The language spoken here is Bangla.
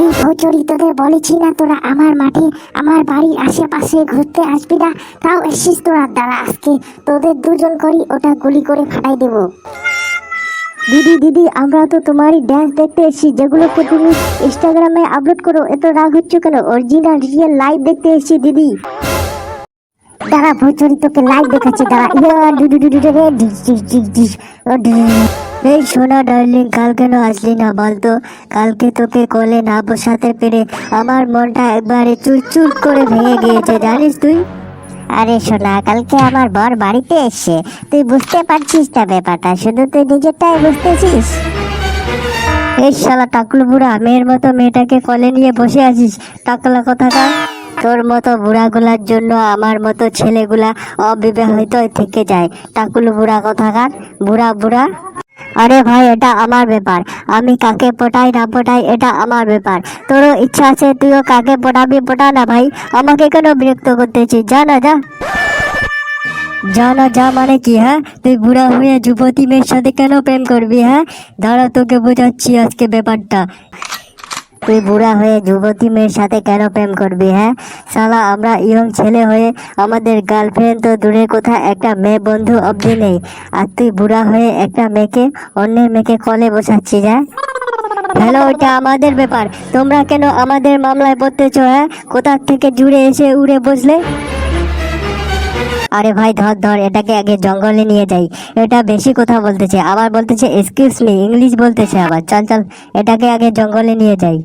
এই ভোচরি তোদের বলেছি না তোরা আমার মাঠে আমার বাড়ির আশেপাশে ঘুরতে আসবি না তাও এসিস তোরা দাঁড়া আজকে তোদের দুজন করি ওটা গুলি করে ফাটাই দেবো দিদি দিদি আমরা তো তোমারই ড্যান্স দেখতে এসেছি যেগুলোকে তুমি ইনস্টাগ্রামে আপলোড করো এত রাগ হচ্ছে কেন অরিজিনাল রিয়েল লাইভ দেখতে এসেছি দিদি দাঁড়া ভোচরি তোকে লাইভ দেখাচ্ছি দাঁড়া ইয়া ডু ডু ডু ডু ডিস ডিস ডিস ডিস। এই সোনা ডার্লিং কাল কেন আসলি না বলতো? কালকে তোকে কলে না বসাতে পেরে আমার মনটা একবারে চুরচুর করে ভেঙে গিয়েছে, জানিস তুই? আরে সোনা কালকে আমার বর বাড়িতে এসছে তুই বুঝতে পারছিস না ব্যাপারটা, শুধু তুই নিজেরটাই বুঝতেছিস? এই শালা টাকলু বুড়া, মেয়ের মতো মেয়েটাকে কলে নিয়ে বসে আছিস, টাকলা কোথাকার তোর মতো বুড়াগুলার জন্য আমার মতো ছেলেগুলা অবিবাহিত থেকে যায়, টাকুলু বুড়া কোথাকার, বুড়া বুড়া। আরে ভাই, এটা আমার ব্যাপার। আমি কাকে পটাই, না পটাই, এটা আমার ব্যাপার। তোরও ইচ্ছা আছে, তুইও কাকে পটাবি, পটা না ভাই। আমাকে কেন বিরক্ত করতেছিস? যা না, যা। যা না, যা মানে কি হ্যাঁ? তুই বুড়া হয়ে যুবতী মেয়ের সাথে কেন প্রেম করবি হ্যাঁ? দাঁড়া, তোকে বোঝাচ্ছি আজকে ব্যাপারটা। তুই বুড়া হয়ে যুবতী মেয়ের সাথে কেন প্রেম করবি হ্যাঁ? সালা আমরা ইয়ং ছেলে হয়ে আমাদের গার্লফ্রেন্ড তো দূরে কোথা একটা মেয়ে বন্ধু অবধি নেই। আর তুই বুড়া হয়ে একটা মেয়েকে, অন্যের মেয়েকে কলে বসাচ্ছিস হ্যাঁ? হ্যালো, এটা আমাদের ব্যাপার। তোমরা কেন আমাদের মামলায় পড়তেছো হ্যাঁ? কোথা থেকে জুড়ে এসে উড়ে বসলে? আরে ভাই, ধর ধর, এটাকে আগে জঙ্গলে নিয়ে যাই। এটা বেশি কথা বলতেছে। আবার বলতেছে এক্সকিউজ মি ইংলিশ বলতেছে আবার। চল চল, এটাকে আগে জঙ্গলে নিয়ে যাই।